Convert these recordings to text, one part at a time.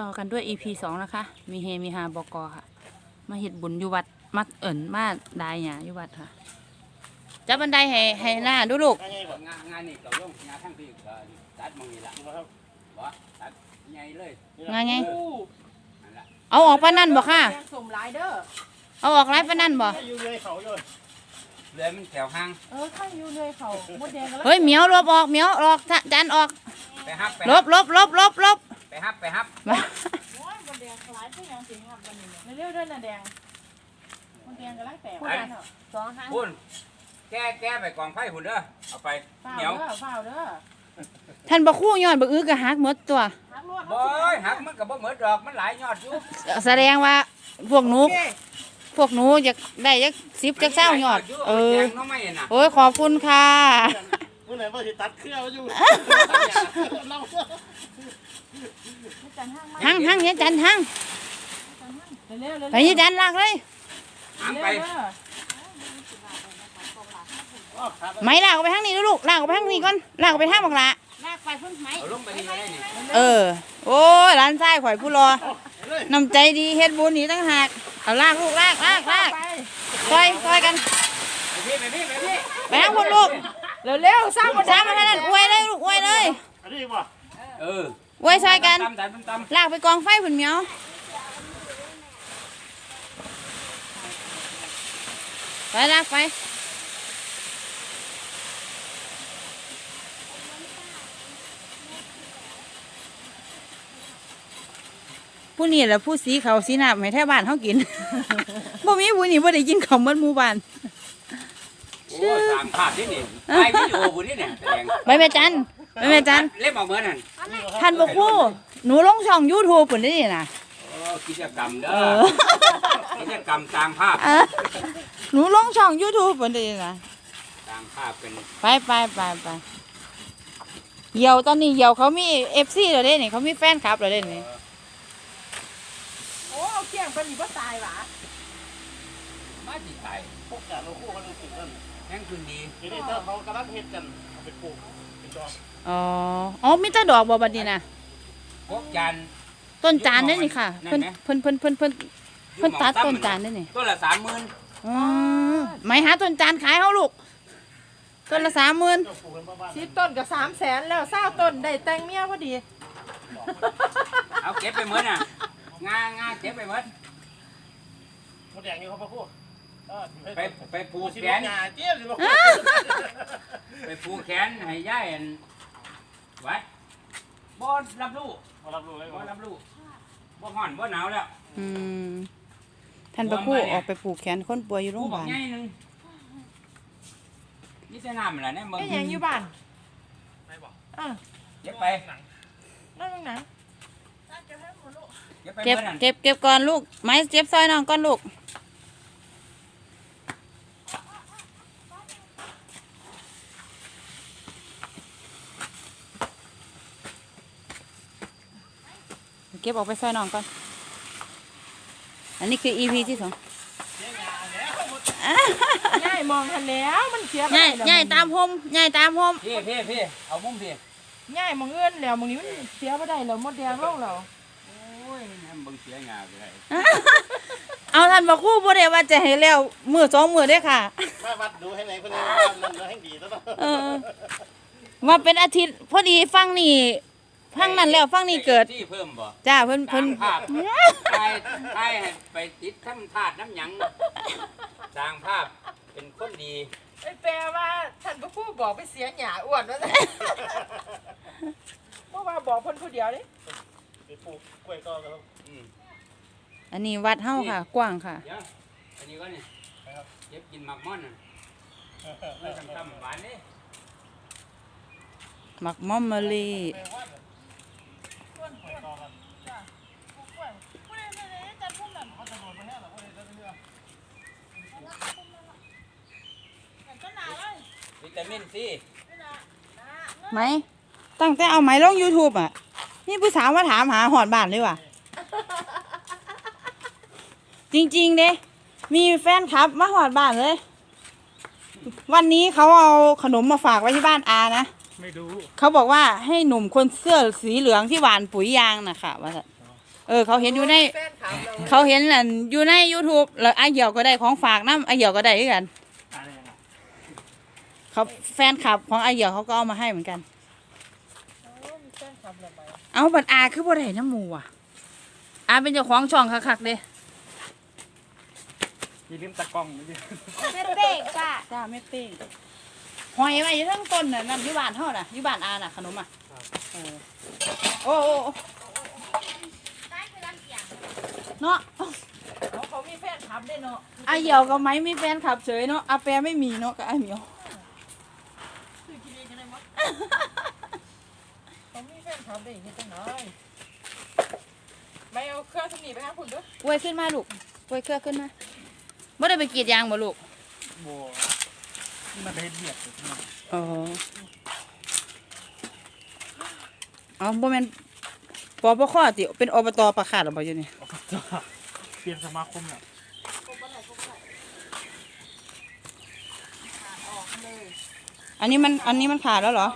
ต่อกันด้วย EP สองนะคะ มีเฮมีฮาบกค่ะ มาเห็ดบุญอยู่วัดมัดเอิ่นมาได้หยาอยู่วัดค่ะจับบันไดให้ให้หน้าดูลูกง่ายๆแบบงานงานนี่เราลงงานทั้งพี่ก็ตัดมองนี่ละนี้ครับบ่ตัดใหญ่เลยไงไง นั่นละเอาออกปานนั่นบ่ค่ะ แกงสมหลายเด้อ เอาออกไรปานนั่นบ่ให้อยู่เลยเขาอยู่เรือมันแถวห้างเออข้างอยู่เลยเขามดแดงกันแล้วเฮ้ยเหมียวลบออกเหมียวออกจจานออกไปฮับไปลบลบลบลบลบ ไปฮับไปฮับมาโอ้ยมดแดงหลายเพื่อนยังสิครับวันนี้เนี่ยเร็วๆเด้อน่ะแดงมดแดงกันแล้วแตกพูดเนาะสองทางพุ่นแก้แก้ไปกองไฟหุ่นเด้อเอาไปเฝ้าเหนียวเด้อเฝ้าเด้อท่านบ่คู่ย้อนบ่อื้อกะหักหมดตัวหักลวดบ่ยหักมันก็บ่เหมือนดอกมันหลายยอดอยู่แสดงว่าพวกหนูพวกหนูอยากได้จักสิบจักเศร้ายอด เออแจงน้องไม่น่ะโอ้ยขอบคุณค่ะเมื่อไหร่ว่าจะตัดเครื่องอยู่เราจัน ห้างมาหังหังเฮียจันหังเร็วๆเร็วๆไปเฮียจันลากเลยหางเร็วไปๆเด้อไหมลากออกไปทางนี้ดูลูกลากออกไปทางนี้ก่อนลากออกไปทางบักละลากไปเพิ่งไหมเอาลงไปนี่ได้นี่เออ โอ้ยร้านทรายข่อยผู้รอน้ำใจดีเฮ็ดบุญนี่ตั้งหากเอาลากลูกลากลากลากไปซอยซอยกันไปพี่ไปพี่ไปพี่ไปทางคนลูกเร็วๆสร้างมดแดสางมมาทางนั้นอวยเลยลูกอวยเลยอันนี้ป่ะเออ อวยซอยกันตำตำตำตลากไปกองไฟผุนเหมียวไปลากไปผู้นี่แหละผู้สีเขาวสีหน้าให้แท้บ้านเขากิน บ่มีผู้นี่บ่ได้กินของมันหมู่บ้านำโอ้สามภาพนี่นี่ไปวิดีโอบุนี่เนี่ยแสดง ไปแม่จัน ไปแม่จันเล่มออกเหมือนนั่นท่านบอกครู่หนูลงช่อง YouTube พุ่นนี่น่ะโอ้กิจกรรมเด้เอออกิจกรรมตามภาพเออหนูลงช่อง YouTube พุ่นนี่น่ะตามภาพเป็นไปไปไปไปเหยี่ยวตอนนี้เหยี่ยวเขามีเอฟซีแล้วเด้นี่เขามีแฟนคลับแล้วเด้นี่โอ้เอาเกี่ยงเป็นหรือว่าตายหวะมาจิตใจพวกจ่าเราคู่กันเลยสินั่นแห้งคืนดีทีนี้ถ้าเขากำลังเฮ็ดกันเอาไปปลูกเป็นดอก อ๋อ อ๋อมีแต่ดอกบ่บัดนี้น่ะพวกจันทร์ต้นจานเด้นี่ค่ะ นั่เพิ่นนไหม เพิ่นเพิ่นเพิ่นเพิ่นเพิ่นตัดต้นจานเด้นี่ต้นละสามหมื่นอ๋อไม่หาต้นจานขายเฮาลูก ต้นละ30,000เจ้าปลูกกันบ้านสิบต้นกับสามแสนแล้วเศร้าต้นได้แต่งเมียพอดี เอาเก็บไปเหมือนน่ะงางาเก็บไปเหมือนมดแดงนี่เขาพะคู่ไปไปผูปูกสิแขบนงาเจี๊ยบสิบ่ไปผูกแขนให้ย่ายอัน ไว้บ่รับรู้มารับรู้เลยบ่ว่ารับรู้บ่ฮ้อนบ่หนาวแล้วอืมท่านพระครูออกไปปลูกแขนคนป่วยอยู่โรกูงพยาบอกบาลง่ายหนึงนี่แต่น้ำแหละเนี่ยมึงไอ้หยังอยู่บ้านไม่บอกเออเก็บไปนั่นตรงไหนเก็บไปเก็บเหมือนนั่นเก็บเก็บก่อนลูกไม้เจ็บซอยน้องก่อนลูก เก็บออกไปซอยน้องก่อน อันนี้คือ EP ที่สองง่ายมองทันแล้วมันเสียไปง่ายแล้วง่ายตามพมง่ายตามพมพี่พี่พี่เอามุมพี่ง่ายมองเอื้อนแล้วมองนี้มันเสียไปได้แล้วมดแดงลงแล้วโอ้ยน้ำเบิ่งเสียงาไปเลยเอาท่านบอกครู่บ่ได้ว่าจะให้แล้วมือสองมือได้อค่ะมาวัดดูให้ไหนคนนี้นั่นแล้วให้ดีแล้วต้องเออว่าเป็นอาทิตย์พอดีฟังนี่ ฟังนั้นแล้วฟังนี่เกิด ที่เพิ่มบ่จ้าเพิ่นสร้าเพิ่นงภาพทายทายให้ไปติดทำธาตุน้ำหยังสร้างภาพเป็นคนดีไอ้แปลว่าท่านพระครูบอกไปเสียหยาอ้วนว่าเมื่อวานบอกเพิ่นผู้เดียวดิไปปลูกกล้วยก็แล้วอืม อันนี้วัดเฮาค่ะ กว้างค่ะ เดี๋ยวอันนี้ก็นี่เก็บกินหมักม่อนน่ะไม่ทำทำหวานนี่หมักมอมมะลีวิ ตามินซีไหมตั้งแต่เอาไหมลง YouTube อะ นี่ผู้สาวมาถามหาหอดบ้านเลยว่ะ จริงๆเด้มีแฟนคลับมาหอดบ้านเลย วันนี้เขาเอาขนมมาฝากไว้ที่บ้านอานะ ไม่ดูเขาบอกว่าให้หนุ่มคนเสื้อสีเหลืองที่หวานปุ๋ยยางนะคะว่าซั่นเออ เขาเห็นอยู่ใน แฟนคลับเราเขาเห็นอันอยู่ใน YouTube แล้วไอ้เหี่ยวก็ได้ของฝากน้ำไอ้เหี่ยวก็ได้ด้วยกัน อะไรอย่างเงี้ยเขาแฟนคลับของไอ้เหี่ยวเขาก็เอามาให้เหมือนกันโอ้มีแฟนคลับเราไปเอาบัตรอาคือบ่ได้น้ำหมูอะอาเป็นเจ้าของช่องคักๆเด้อย่าลืมตะกล้องนะดิแม่เป้งจ้าจ้าแม่เป้ง หอยไว้อยู่ทั้งต้นน่ะนั่นอยู่บ้านเฮาน่ะอยู่บ้านอาน่ะขนมอะเออโอ้โอ้โอ้เนาะเขาเขามีแฟนคลับด้วยเนาะไอาเหี่ยวกับไม้มีแฟนคลับเฉยเนาะอาแปรไม่มีเนาะกับไอาเหมียวคือกินเองกันได้มั้งเขามีแฟนคลับได้ยังไงจังเลยไม่เอาเครื่องสนีไปหาคุณด้วยอวยขึ้นมาลูกอวยเครือขึ้นมาไม่ได้ไปกรีดยางบ่ลูกโบนี่ มันเฮ็ดเบียดอยู่ที่นั่นอ๋ออ๋อบ่แม่นปปคติเป็นอบตประขาดหรือบ่อยู่นี่โอ้จ้าเปลี่ยนสมาคมแล้วอันนี้มันอันนี้มันขาดแล้วเหรอ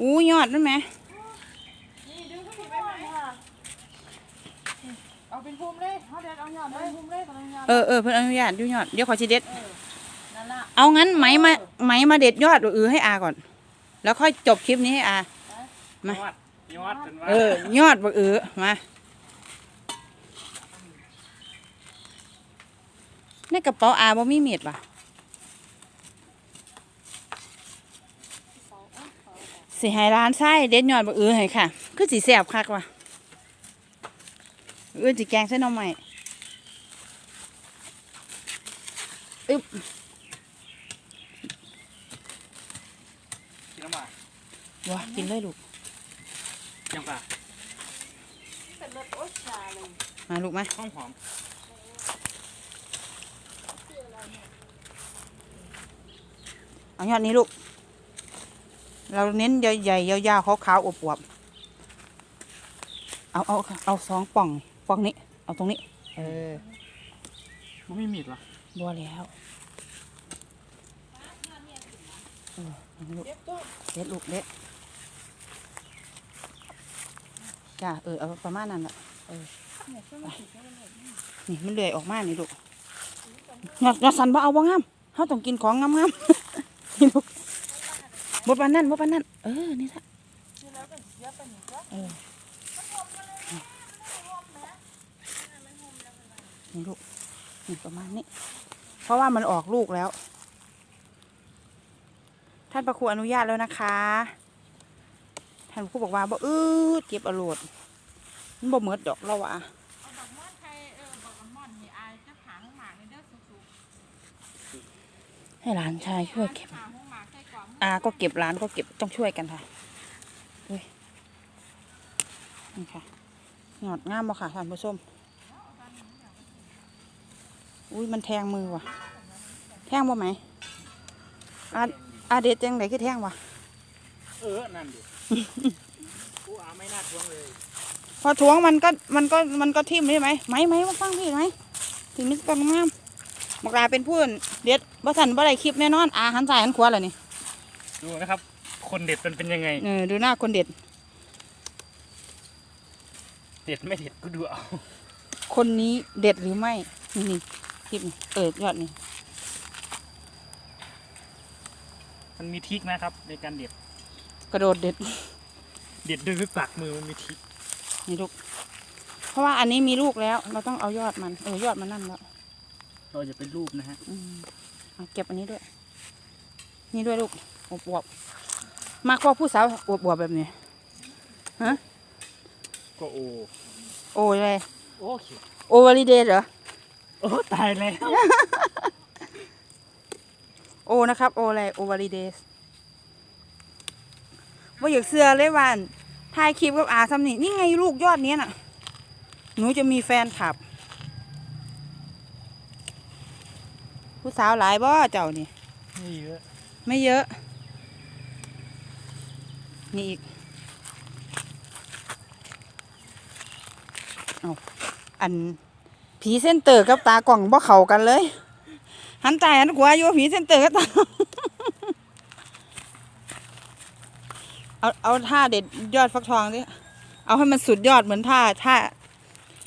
อู้ยอดนั่นไหมนี่ดึงขึ้นไปไหมเอาเป็นภูมิเลยเขาเด็ดเอาหยอดเลยภูมิเลยเอาหยอดเออเออเพิ่นอนุญาตอยู่ยอดเดี๋ยวขอสิเด็ดนั่นล่ะ เอางั้นไหมมาไหมมาเด็ดยอดอือให้อาก่อน แล้วค่อยจบคลิปนี้ให้อา มายอดยอดจนว่าเออ ยอดบักอือมาในกระเป๋าอาบ่มีมีดป่ะสิให้ร้านไส้เด็ดยอดบักอือให้ค่ะ คือสิแซ่บคักว่ะอือสิแกงเส้นหน่อไม้อึ๊บ กินน้ำมา ว้ากินเลยลูกยังป่ะเป็นรถโอ๊ตชาเลยมาลูกมาหอมหอมเอายอดนี้ลูก เราเน้นใหญ่ๆยาวๆขาวๆอวบๆเอาเอาเอาสองป่องป่องนี้ เอาตรงนี้ เออมันไม่มีดเหรอบัวแล้วเออเอาลูกเก็บตัวเด็ดลูกเด็ด จ้าเออเอาประมาณนั้นแหละเออนี่มันเลื่อยออกมานี่ลูกยอดยอดสันบ่เอาบ่งามเขาต้องกินของงามๆนี่ลูกบ่ปานนั่นบ่ปานนั่นเออนี่ละนี่แล้วเป็นเยอะเป็นหนึ่งจ้ะเออนี่ลูกนี่ประมาณนี้ เพราะว่ามันออกลูกแล้ว ท่านประครูอนุญาตแล้วนะคะ ท่านครูบอกว่าบ่อืดเก็บอาโลดมันบ่เหมือดดอกเราอะเอาดอกม่อนไทยเออดอกม่อนนี่อายจะหาหงหมากในเด้อสุกให้หลานชายๆช่วยเก็บหาห้องหมากใส่กล่องอาก็เก็บร้านก็เก็บต้องช่วยกันค่ะอุ้ยนี่ค่ะหยอดง่ามบ่ค่ะท่านผู้ชมอุ้ยมันแทงมือว่ะ แทงบ่ไหมอาอาเด็ดจังไหนคือแทงวะ เออ นั่นดิ กูอาไม่น่าทวงเลย พอทวงมันก็มันก็มันก็ทิ่มใช่ไหมไหมไหมมาฟังพี่ไหมถึงมิสกอนงามบอกลาเป็นผู้เด็ดบ่สันบ่ได้คลิปแน่นอนอาหันซ้ายหันขวาเลยนี่ดูนะครับ คนเด็ดมันเป็นยังไงเออดูหน้าคนเด็ด เด็ดไม่เด็ดก็ดูเอาคนนี้เด็ดหรือไม่นี่นี่คลิปนี่เออยอดนี่มันมีทริกนะครับในการเด็ด กระโดดเด็ด เด็ดด้วยปากมือมันมีทริกนี่ลูก เพราะว่าอันนี้มีลูกแล้ว เราต้องเอายอดมัน เออยอดมันนั่นแล้วเราจะเป็นรูปนะฮะอืมเอาเก็บอันนี้ด้วย นี่ด้วยลูกอวบอวบๆมากกว่าผู้สาวอวบอวบๆแบบนี้ก็โอโอ้ยเลยโอเคโอวาลิเดตเหรอ โอ้ตายแล้ว โอนะครับ โออะไรโอวาลิเดส ว่าอยากเสื้อเลยวันถ่ายคลิปกับอาซัมนี่นี่ไงลูกยอดเนี้ยน่ะ หนูจะมีแฟนคลับ ผู้สาวหลายบ่เจ้านี่นี่เยอะ ไม่เยอะ นี่อีก เอาอันผีเส้นเตอร์กับตากล่องบ่เข้ากันเลย หันใจหันขวาอยู่ผีเส้นเตอร์กับตา เอาเอาท่าเด็ดยอดฟักทองดิเอาให้มันสุดยอดเหมือนท่าท่า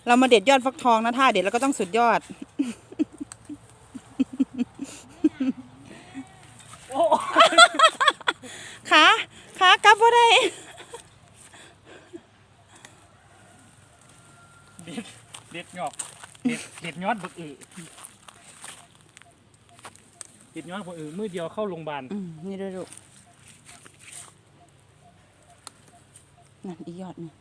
เรามาเด็ดยอดฟักทองนะท่าเด็ดแล้วก็ต้องสุดยอด โอ้ขาขากลับว่าได้เด็ดเด็ดหยอกเด็ดเด็ดยอดบึกอือเด็ดยอดบึกอือมือเดียวเข้าโรงพยาบาลอืมนี่ด้วยลูก นั่นอีกยอดนึง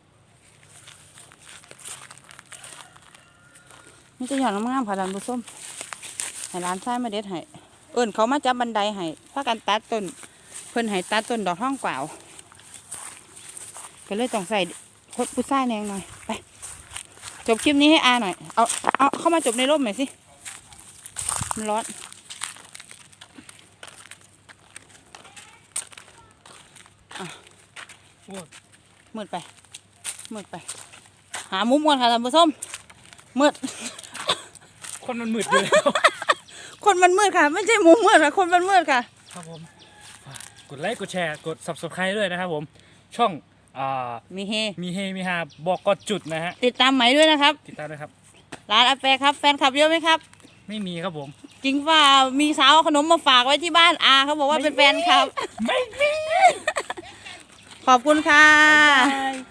นี่จะหยอดงามๆค่านผู้มให้ร้านซ้มาเด็ดให้เอิญเขามาจับบันไดให้พากันตัดต้น เพิ่นให้ตัดต้นดอกท่องเปล่าก็เลยต้องใส่พดผู้ชายแนงหน่อยไปจบคลิปนี้ให้อาหน่อย เอาเอาเข้ามาจบในร่มหน่อยสิมันร้อนอ มืดไป มืดไป หามุมก่อนค่ะท่านผู้ชมมืด คนมันมืดอยู่แล้วคนมันมืดค่ะ ไม่ใช่มุมมืดค่ะ คนมันมืดค่ะ ครับผมฝากกดไลค์กดแชร์กด subscribe ด้วยนะครับผมช่องอ่ามีเฮ มีเฮมีฮาบอกก็จุดนะฮะติดตามไหมด้วยนะครับ ติดตามด้วยครับ ร้านอาแปะครับ แฟนคลับเยอะไหมครับ ไม่มีครับผม จริงว่ามีสาวเอาขนมมาฝากไว้ที่บ้านอาเขาบอกว่าเป็นแฟนครับ ไม่มี ขอบคุณค่ะ